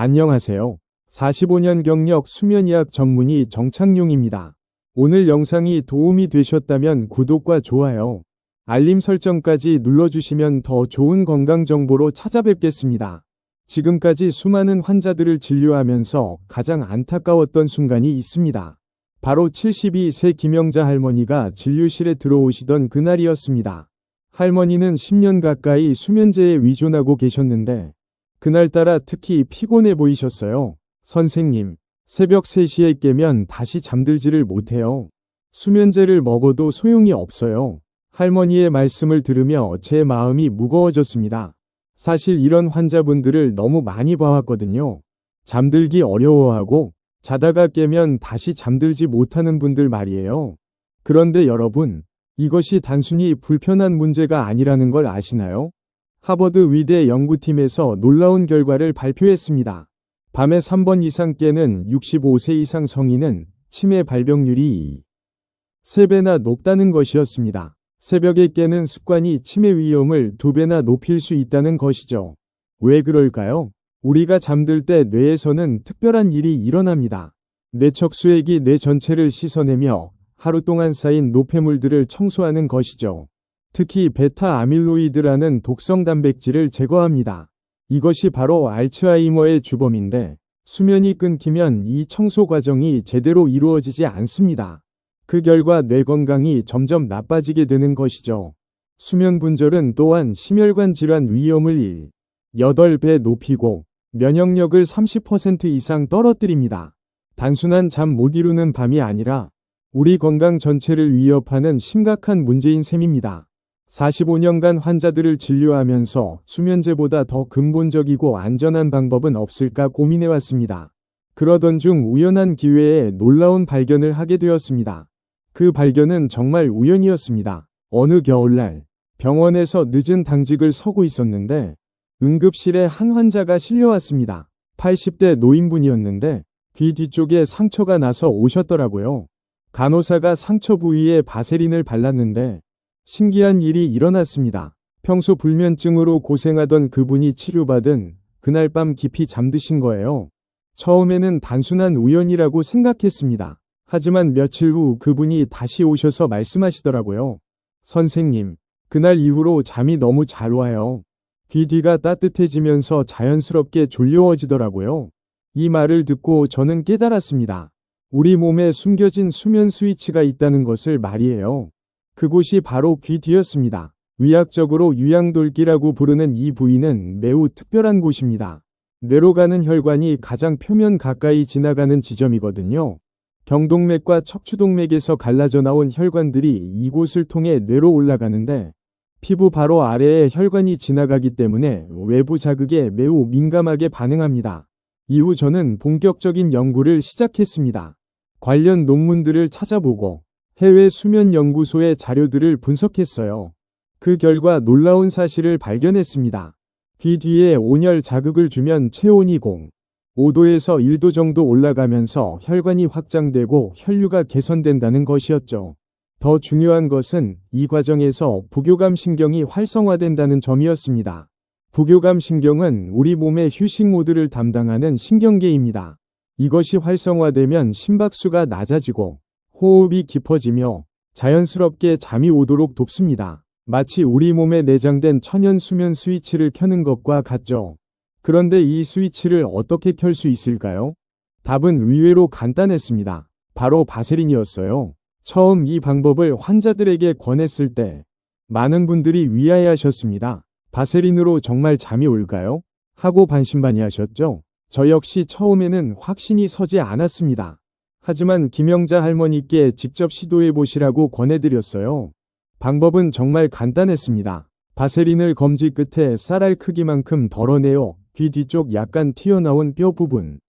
안녕하세요. 45년 경력 수면의학 전문의 정창용입니다. 오늘 영상이 도움이 되셨다면 구독과 좋아요, 알림 설정까지 눌러주시면 더 좋은 건강 정보로 찾아뵙겠습니다. 지금까지 수많은 환자들을 진료하면서 가장 안타까웠던 순간이 있습니다. 바로 72세 김영자 할머니가 진료실에 들어오시던 그날이었습니다. 할머니는 10년 가까이 수면제에 위존하고 계셨는데 그날따라 특히 피곤해 보이셨어요. 선생님, 새벽 3시에 깨면 다시 잠들지를 못해요. 수면제를 먹어도 소용이 없어요. 할머니의 말씀을 들으며 제 마음이 무거워졌습니다. 사실 이런 환자분들을 너무 많이 봐왔거든요. 잠들기 어려워하고 자다가 깨면 다시 잠들지 못하는 분들 말이에요. 그런데 여러분, 이것이 단순히 불편한 문제가 아니라는 걸 아시나요? 하버드 위대 연구팀에서 놀라운 결과를 발표했습니다. 밤에 3번 이상 깨는 65세 이상 성인은 치매 발병률이 3배나 높다는 것이었습니다. 새벽에 깨는 습관이 치매 위험을 2배나 높일 수 있다는 것이죠. 왜 그럴까요? 우리가 잠들 때 뇌에서는 특별한 일이 일어납니다. 뇌척 수액이 뇌 전체를 씻어내며 하루 동안 쌓인 노폐물들을 청소하는 것이죠. 특히 베타 아밀로이드라는 독성 단백질을 제거합니다. 이것이 바로 알츠하이머의 주범인데 수면이 끊기면 이 청소 과정이 제대로 이루어지지 않습니다. 그 결과 뇌 건강이 점점 나빠지게 되는 것이죠. 수면 분절은 또한 심혈관 질환 위험을 1, 8배 높이고 면역력을 30% 이상 떨어뜨립니다. 단순한 잠 못 이루는 밤이 아니라 우리 건강 전체를 위협하는 심각한 문제인 셈입니다. 45년간 환자들을 진료하면서 수면제보다 더 근본적이고 안전한 방법은 없을까 고민해왔습니다. 그러던 중 우연한 기회에 놀라운 발견을 하게 되었습니다. 그 발견은 정말 우연이었습니다. 어느 겨울날 병원에서 늦은 당직을 서고 있었는데 응급실에 한 환자가 실려왔습니다. 80대 노인분이었는데 귀 뒤쪽에 상처가 나서 오셨더라고요. 간호사가 상처 부위에 바세린을 발랐는데 신기한 일이 일어났습니다. 평소 불면증으로 고생하던 그분이 치료받은 그날 밤 깊이 잠드신 거예요. 처음에는 단순한 우연이라고 생각했습니다. 하지만 며칠 후 그분이 다시 오셔서 말씀하시더라고요. 선생님, 그날 이후로 잠이 너무 잘 와요. 귀 뒤가 따뜻해지면서 자연스럽게 졸려워지더라고요. 이 말을 듣고 저는 깨달았습니다. 우리 몸에 숨겨진 수면 스위치가 있다는 것을 말이에요. 그곳이 바로 귀 뒤였습니다. 위학적으로 유양돌기라고 부르는 이 부위는 매우 특별한 곳입니다. 뇌로 가는 혈관이 가장 표면 가까이 지나가는 지점이거든요. 경동맥과 척추동맥에서 갈라져 나온 혈관들이 이곳을 통해 뇌로 올라가는데 피부 바로 아래에 혈관이 지나가기 때문에 외부 자극에 매우 민감하게 반응합니다. 이후 저는 본격적인 연구를 시작했습니다. 관련 논문들을 찾아보고 해외 수면 연구소의 자료들을 분석했어요. 그 결과 놀라운 사실을 발견했습니다. 귀 뒤에 온열 자극을 주면 체온이 0, 5도에서 1도 정도 올라가면서 혈관이 확장되고 혈류가 개선된다는 것이었죠. 더 중요한 것은 이 과정에서 부교감 신경이 활성화된다는 점이었습니다. 부교감 신경은 우리 몸의 휴식 모드를 담당하는 신경계입니다. 이것이 활성화되면 심박수가 낮아지고 호흡이 깊어지며 자연스럽게 잠이 오도록 돕습니다. 마치 우리 몸에 내장된 천연 수면 스위치를 켜는 것과 같죠. 그런데 이 스위치를 어떻게 켤 수 있을까요? 답은 의외로 간단했습니다. 바로 바세린이었어요. 처음 이 방법을 환자들에게 권했을 때 많은 분들이 위하여하셨습니다. 바세린으로 정말 잠이 올까요? 하고 반신반의하셨죠? 저 역시 처음에는 확신이 서지 않았습니다. 하지만 김영자 할머니께 직접 시도해 보시라고 권해드렸어요. 방법은 정말 간단했습니다. 바세린을 검지 끝에 쌀알 크기만큼 덜어내어 귀 뒤쪽 약간 튀어나온 뼈 부분,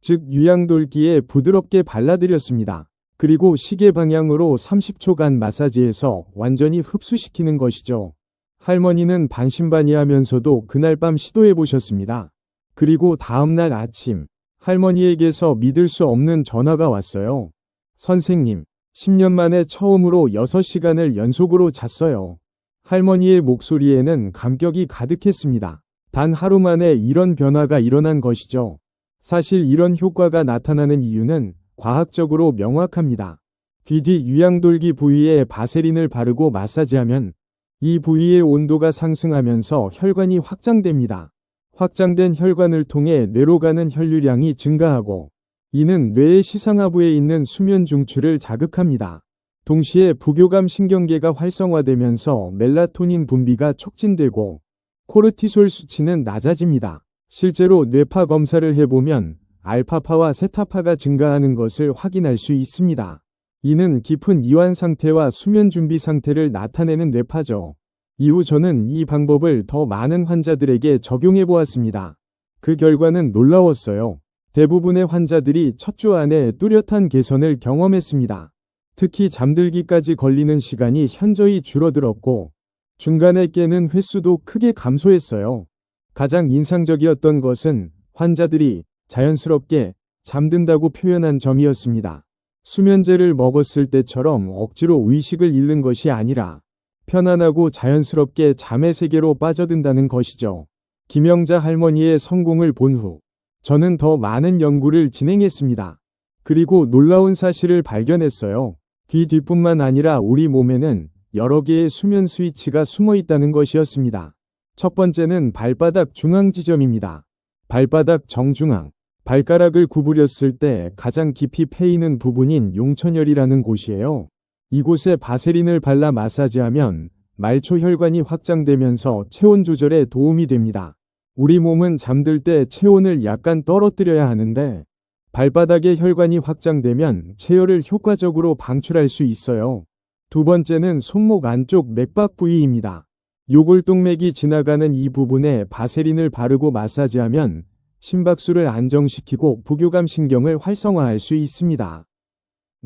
즉 유양돌기에 부드럽게 발라드렸습니다. 그리고 시계 방향으로 30초간 마사지해서 완전히 흡수시키는 것이죠. 할머니는 반신반의하면서도 그날 밤 시도해 보셨습니다. 그리고 다음날 아침 할머니에게서 믿을 수 없는 전화가 왔어요. 선생님, 10년 만에 처음으로 6시간을 연속으로 잤어요. 할머니의 목소리에는 감격이 가득했습니다. 단 하루 만에 이런 변화가 일어난 것이죠. 사실 이런 효과가 나타나는 이유는 과학적으로 명확합니다. 귀 뒤 유양돌기 부위에 바세린을 바르고 마사지하면 이 부위의 온도가 상승하면서 혈관이 확장됩니다. 확장된 혈관을 통해 뇌로 가는 혈류량이 증가하고 이는 뇌의 시상하부에 있는 수면 중추를 자극합니다. 동시에 부교감 신경계가 활성화되면서 멜라토닌 분비가 촉진되고 코르티솔 수치는 낮아집니다. 실제로 뇌파 검사를 해보면 알파파와 세타파가 증가하는 것을 확인할 수 있습니다. 이는 깊은 이완 상태와 수면 준비 상태를 나타내는 뇌파죠. 이후 저는 이 방법을 더 많은 환자들에게 적용해 보았습니다. 그 결과는 놀라웠어요. 대부분의 환자들이 첫 주 안에 뚜렷한 개선을 경험했습니다. 특히 잠들기까지 걸리는 시간이 현저히 줄어들었고 중간에 깨는 횟수도 크게 감소했어요. 가장 인상적이었던 것은 환자들이 자연스럽게 잠든다고 표현한 점이었습니다. 수면제를 먹었을 때처럼 억지로 의식을 잃는 것이 아니라 편안하고 자연스럽게 잠의 세계로 빠져든다는 것이죠. 김영자 할머니의 성공을 본 후 저는 더 많은 연구를 진행했습니다. 그리고 놀라운 사실을 발견했어요. 귀 뒤뿐만 아니라 우리 몸에는 여러 개의 수면 스위치가 숨어 있다는 것이었습니다. 첫 번째는 발바닥 중앙 지점입니다. 발바닥 정중앙. 발가락을 구부렸을 때 가장 깊이 패이는 부분인 용천혈이라는 곳이에요. 이곳에 바세린을 발라 마사지하면 말초 혈관이 확장되면서 체온 조절에 도움이 됩니다. 우리 몸은 잠들 때 체온을 약간 떨어뜨려야 하는데 발바닥의 혈관이 확장되면 체열을 효과적으로 방출할 수 있어요. 두 번째는 손목 안쪽 맥박 부위입니다. 요골동맥이 지나가는 이 부분에 바세린을 바르고 마사지하면 심박수를 안정시키고 부교감 신경을 활성화할 수 있습니다.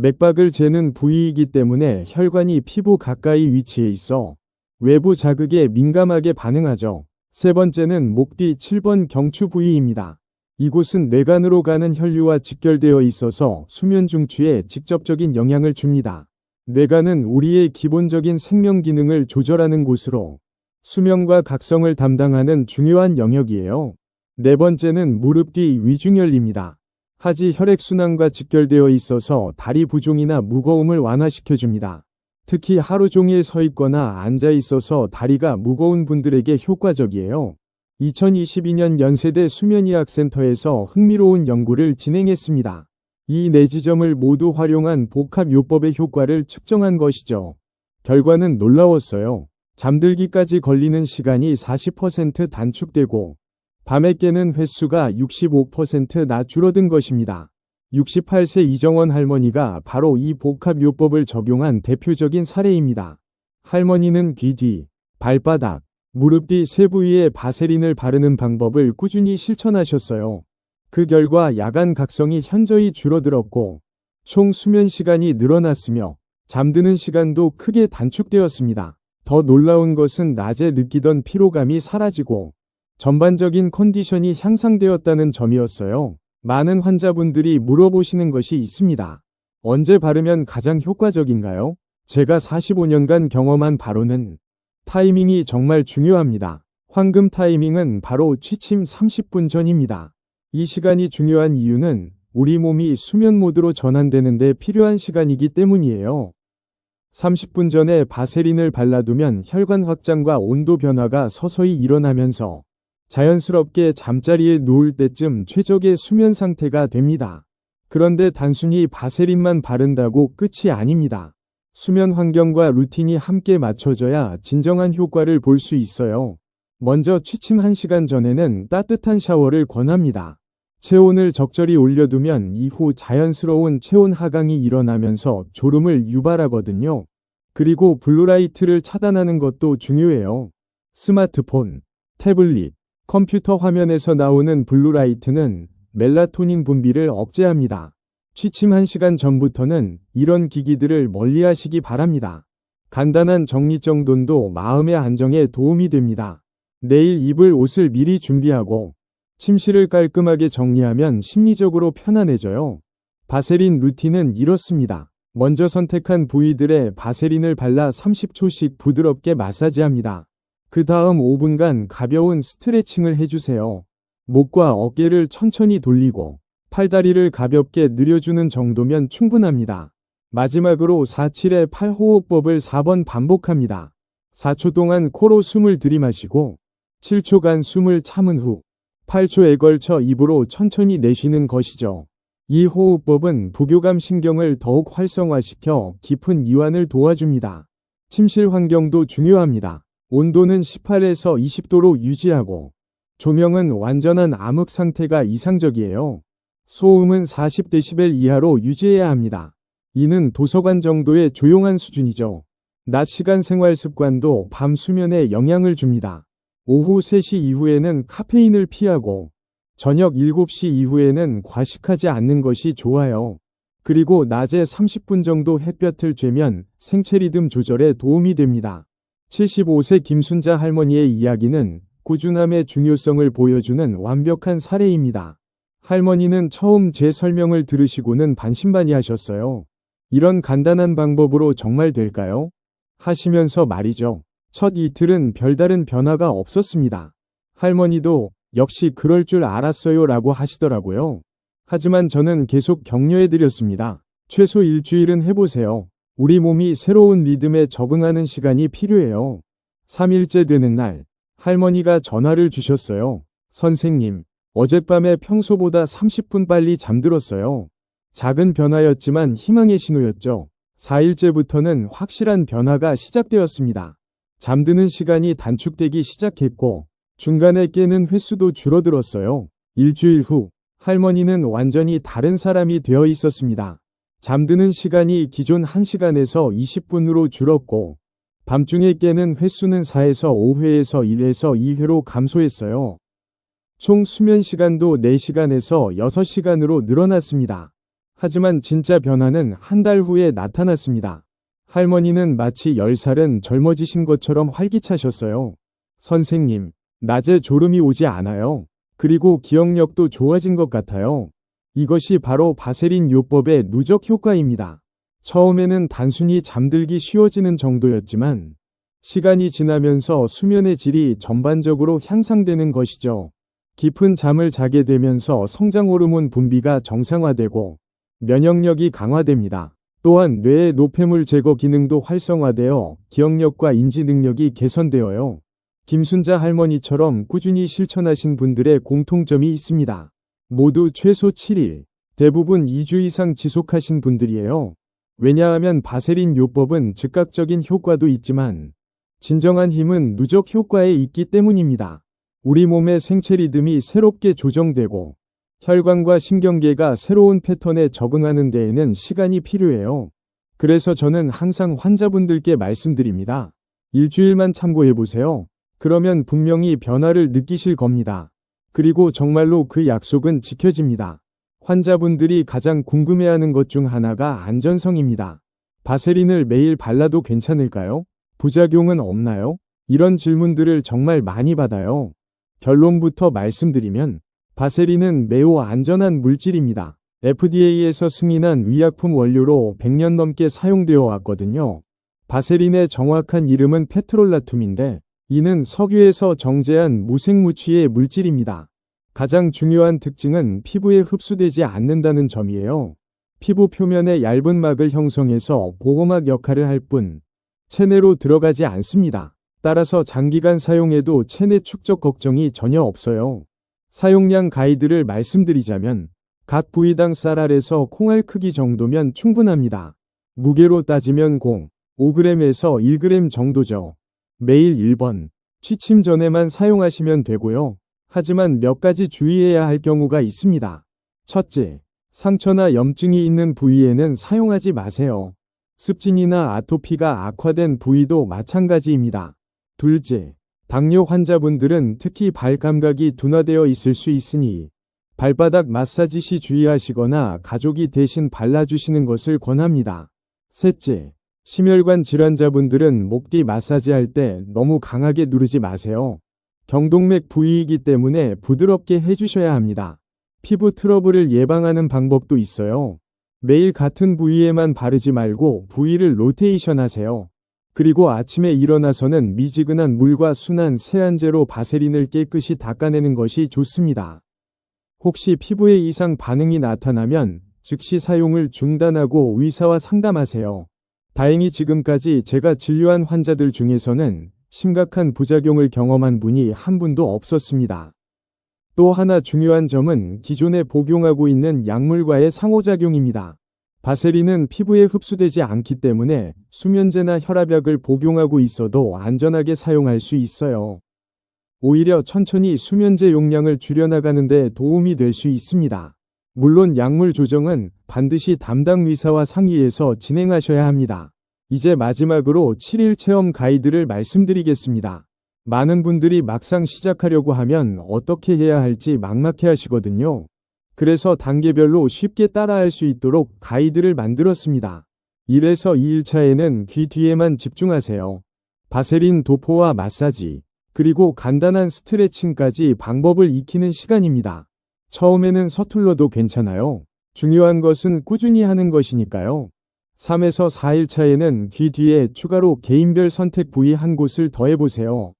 맥박을 재는 부위이기 때문에 혈관이 피부 가까이 위치해 있어 외부 자극에 민감하게 반응하죠. 세 번째는 목 뒤 7번 경추 부위입니다. 이곳은 뇌관으로 가는 혈류와 직결되어 있어서 수면 중추에 직접적인 영향을 줍니다. 뇌관은 우리의 기본적인 생명 기능을 조절하는 곳으로 수면과 각성을 담당하는 중요한 영역이에요. 네 번째는 무릎 뒤 위중혈입니다. 하지 혈액순환과 직결되어 있어서 다리 부종이나 무거움을 완화시켜줍니다. 특히 하루 종일 서 있거나 앉아 있어서 다리가 무거운 분들에게 효과적이에요. 2022년 연세대 수면의학센터에서 흥미로운 연구를 진행했습니다. 이네 지점을 모두 활용한 복합요법의 효과를 측정한 것이죠. 결과는 놀라웠어요. 잠들기까지 걸리는 시간이 40% 단축되고 밤에 깨는 횟수가 65%나 줄어든 것입니다. 68세 이정원 할머니가 바로 이 복합요법을 적용한 대표적인 사례입니다. 할머니는 귀 뒤, 발바닥, 무릎 뒤 세 부위에 바세린을 바르는 방법을 꾸준히 실천하셨어요. 그 결과 야간 각성이 현저히 줄어들었고 총 수면 시간이 늘어났으며 잠드는 시간도 크게 단축되었습니다. 더 놀라운 것은 낮에 느끼던 피로감이 사라지고 전반적인 컨디션이 향상되었다는 점이었어요. 많은 환자분들이 물어보시는 것이 있습니다. 언제 바르면 가장 효과적인가요? 제가 45년간 경험한 바로는 타이밍이 정말 중요합니다. 황금 타이밍은 바로 취침 30분 전입니다. 이 시간이 중요한 이유는 우리 몸이 수면 모드로 전환되는데 필요한 시간이기 때문이에요. 30분 전에 바세린을 발라두면 혈관 확장과 온도 변화가 서서히 일어나면서 자연스럽게 잠자리에 누울 때쯤 최적의 수면 상태가 됩니다. 그런데 단순히 바세린만 바른다고 끝이 아닙니다. 수면 환경과 루틴이 함께 맞춰져야 진정한 효과를 볼 수 있어요. 먼저 취침 1시간 전에는 따뜻한 샤워를 권합니다. 체온을 적절히 올려두면 이후 자연스러운 체온 하강이 일어나면서 졸음을 유발하거든요. 그리고 블루라이트를 차단하는 것도 중요해요. 스마트폰, 태블릿, 컴퓨터 화면에서 나오는 블루라이트는 멜라토닌 분비를 억제합니다. 취침 1시간 전부터는 이런 기기들을 멀리 하시기 바랍니다. 간단한 정리 정돈도 마음의 안정에 도움이 됩니다. 내일 입을 옷을 미리 준비하고 침실을 깔끔하게 정리하면 심리적으로 편안해져요. 바세린 루틴은 이렇습니다. 먼저 선택한 부위들에 바세린을 발라 30초씩 부드럽게 마사지합니다. 그 다음 5분간 가벼운 스트레칭을 해주세요. 목과 어깨를 천천히 돌리고 팔다리를 가볍게 늘려주는 정도면 충분합니다. 마지막으로 4-7의 8호흡법을 4번 반복합니다. 4초 동안 코로 숨을 들이마시고 7초간 숨을 참은 후 8초에 걸쳐 입으로 천천히 내쉬는 것이죠. 이 호흡법은 부교감 신경을 더욱 활성화시켜 깊은 이완을 도와줍니다. 침실 환경도 중요합니다. 온도는 18에서 20도로 유지하고 조명은 완전한 암흑 상태가 이상적이에요. 소음은 40dB 이하로 유지해야 합니다. 이는 도서관 정도의 조용한 수준이죠. 낮 시간 생활 습관도 밤 수면에 영향을 줍니다. 오후 3시 이후에는 카페인을 피하고 저녁 7시 이후에는 과식하지 않는 것이 좋아요. 그리고 낮에 30분 정도 햇볕을 쬐면 생체 리듬 조절에 도움이 됩니다. 75세 김순자 할머니의 이야기는 꾸준함의 중요성을 보여주는 완벽한 사례입니다. 할머니는 처음 제 설명을 들으시고는 반신반의하셨어요. 이런 간단한 방법으로 정말 될까요? 하시면서 말이죠. 첫 이틀은 별다른 변화가 없었습니다. 할머니도 역시 그럴 줄 알았어요 라고 하시더라고요. 하지만 저는 계속 격려해드렸습니다. 최소 일주일은 해보세요. 우리 몸이 새로운 리듬에 적응하는 시간이 필요해요. 3일째 되는 날, 할머니가 전화를 주셨어요. 선생님, 어젯밤에 평소보다 30분 빨리 잠들었어요. 작은 변화였지만 희망의 신호였죠. 4일째부터는 확실한 변화가 시작되었습니다. 잠드는 시간이 단축되기 시작했고, 중간에 깨는 횟수도 줄어들었어요. 일주일 후, 할머니는 완전히 다른 사람이 되어 있었습니다. 잠드는 시간이 기존 1시간에서 20분으로 줄었고, 밤중에 깨는 횟수는 4에서 5회에서 1에서 2회로 감소했어요. 총 수면 시간도 4시간에서 6시간으로 늘어났습니다. 하지만 진짜 변화는 한 달 후에 나타났습니다. 할머니는 마치 10살은 젊어지신 것처럼 활기차셨어요. 선생님, 낮에 졸음이 오지 않아요. 그리고 기억력도 좋아진 것 같아요. 이것이 바로 바세린 요법의 누적 효과입니다. 처음에는 단순히 잠들기 쉬워지는 정도였지만 시간이 지나면서 수면의 질이 전반적으로 향상되는 것이죠. 깊은 잠을 자게 되면서 성장 호르몬 분비가 정상화되고 면역력이 강화됩니다. 또한 뇌의 노폐물 제거 기능도 활성화되어 기억력과 인지 능력이 개선되어요. 김순자 할머니처럼 꾸준히 실천하신 분들의 공통점이 있습니다. 모두 최소 7일, 대부분 2주 이상 지속하신 분들이에요. 왜냐하면 바세린 요법은 즉각적인 효과도 있지만 진정한 힘은 누적 효과에 있기 때문입니다. 우리 몸의 생체 리듬이 새롭게 조정되고 혈관과 신경계가 새로운 패턴에 적응하는 데에는 시간이 필요해요. 그래서 저는 항상 환자분들께 말씀드립니다. 일주일만 참고해 보세요. 그러면 분명히 변화를 느끼실 겁니다. 그리고 정말로 그 약속은 지켜집니다. 환자분들이 가장 궁금해하는 것 중 하나가 안전성입니다. 바세린을 매일 발라도 괜찮을까요? 부작용은 없나요? 이런 질문들을 정말 많이 받아요. 결론부터 말씀드리면 바세린은 매우 안전한 물질입니다. FDA에서 승인한 위약품 원료로 100년 넘게 사용되어 왔거든요. 바세린의 정확한 이름은 페트롤라툼인데 이는 석유에서 정제한 무색무취의 물질입니다. 가장 중요한 특징은 피부에 흡수되지 않는다는 점이에요. 피부 표면에 얇은 막을 형성해서 보호막 역할을 할 뿐 체내로 들어가지 않습니다. 따라서 장기간 사용해도 체내 축적 걱정이 전혀 없어요. 사용량 가이드를 말씀드리자면 각 부위당 쌀알에서 콩알 크기 정도면 충분합니다. 무게로 따지면 0, 5g에서 1g 정도죠. 매일 1번, 취침 전에만 사용하시면 되고요. 하지만 몇 가지 주의해야 할 경우가 있습니다. 첫째, 상처나 염증이 있는 부위에는 사용하지 마세요. 습진이나 아토피가 악화된 부위도 마찬가지입니다. 둘째, 당뇨 환자분들은 특히 발 감각이 둔화되어 있을 수 있으니 발바닥 마사지 시 주의하시거나 가족이 대신 발라주시는 것을 권합니다. 셋째, 심혈관 질환자분들은 목 뒤 마사지할 때 너무 강하게 누르지 마세요. 경동맥 부위이기 때문에 부드럽게 해주셔야 합니다. 피부 트러블을 예방하는 방법도 있어요. 매일 같은 부위에만 바르지 말고 부위를 로테이션 하세요. 그리고 아침에 일어나서는 미지근한 물과 순한 세안제로 바세린을 깨끗이 닦아내는 것이 좋습니다. 혹시 피부에 이상 반응이 나타나면 즉시 사용을 중단하고 의사와 상담하세요. 다행히 지금까지 제가 진료한 환자들 중에서는 심각한 부작용을 경험한 분이 한 분도 없었습니다. 또 하나 중요한 점은 기존에 복용하고 있는 약물과의 상호작용입니다. 바세린은 피부에 흡수되지 않기 때문에 수면제나 혈압약을 복용하고 있어도 안전하게 사용할 수 있어요. 오히려 천천히 수면제 용량을 줄여나가는 데 도움이 될 수 있습니다. 물론 약물 조정은 반드시 담당 의사와 상의해서 진행하셔야 합니다. 이제 마지막으로 7일 체험 가이드를 말씀드리겠습니다. 많은 분들이 막상 시작하려고 하면 어떻게 해야 할지 막막해 하시거든요. 그래서 단계별로 쉽게 따라할 수 있도록 가이드를 만들었습니다. 1에서 2일차에는 귀 뒤에만 집중하세요. 바세린 도포와 마사지, 그리고 간단한 스트레칭까지 방법을 익히는 시간입니다. 처음에는 서툴러도 괜찮아요. 중요한 것은 꾸준히 하는 것이니까요. 3에서 4일 차에는 귀 뒤에 추가로 개인별 선택 부위 한 곳을 더해보세요.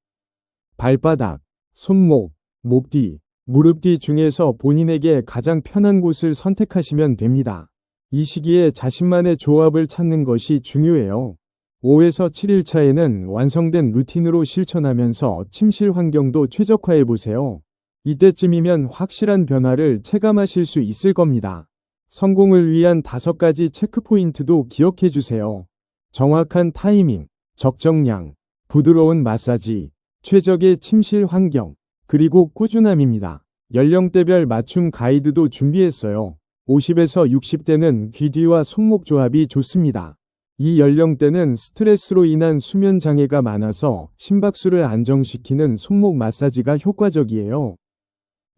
발바닥, 손목, 목 뒤, 무릎 뒤 중에서 본인에게 가장 편한 곳을 선택하시면 됩니다. 이 시기에 자신만의 조합을 찾는 것이 중요해요. 5에서 7일 차에는 완성된 루틴으로 실천하면서 침실 환경도 최적화해 보세요. 이때쯤이면 확실한 변화를 체감하실 수 있을 겁니다. 성공을 위한 다섯 가지 체크포인트도 기억해 주세요. 정확한 타이밍, 적정량, 부드러운 마사지, 최적의 침실 환경, 그리고 꾸준함입니다. 연령대별 맞춤 가이드도 준비했어요. 50에서 60대는 귀 뒤와 손목 조합이 좋습니다. 이 연령대는 스트레스로 인한 수면 장애가 많아서 심박수를 안정시키는 손목 마사지가 효과적이에요.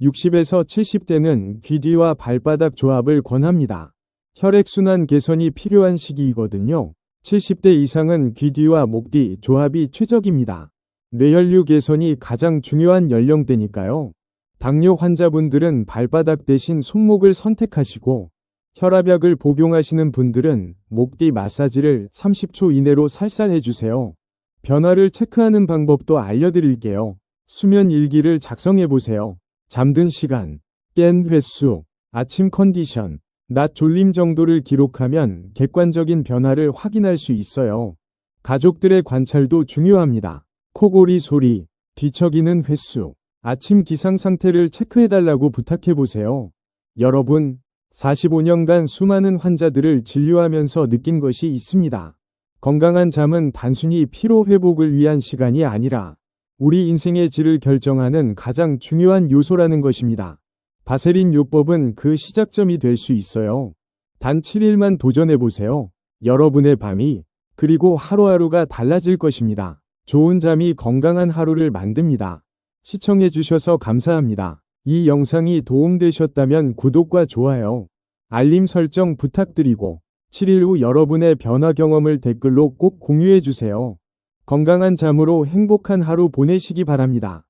60에서 70대는 귀 뒤와 발바닥 조합을 권합니다. 혈액순환 개선이 필요한 시기이거든요. 70대 이상은 귀 뒤와 목뒤 조합이 최적입니다. 뇌혈류 개선이 가장 중요한 연령대니까요. 당뇨 환자분들은 발바닥 대신 손목을 선택하시고 혈압약을 복용하시는 분들은 목뒤 마사지를 30초 이내로 살살 해주세요. 변화를 체크하는 방법도 알려드릴게요. 수면 일기를 작성해 보세요. 잠든 시간, 깬 횟수, 아침 컨디션, 낮 졸림 정도를 기록하면 객관적인 변화를 확인할 수 있어요. 가족들의 관찰도 중요합니다. 코골이 소리, 뒤척이는 횟수, 아침 기상 상태를 체크해달라고 부탁해보세요. 여러분, 45년간 수많은 환자들을 진료하면서 느낀 것이 있습니다. 건강한 잠은 단순히 피로 회복을 위한 시간이 아니라 우리 인생의 질을 결정하는 가장 중요한 요소라는 것입니다. 바세린 요법은 그 시작점이 될 수 있어요. 단 7일만 도전해보세요. 여러분의 밤이, 그리고 하루하루가 달라질 것입니다. 좋은 잠이 건강한 하루를 만듭니다. 시청해주셔서 감사합니다. 이 영상이 도움되셨다면 구독과 좋아요, 알림 설정 부탁드리고 7일 후 여러분의 변화 경험을 댓글로 꼭 공유해주세요. 건강한 잠으로 행복한 하루 보내시기 바랍니다.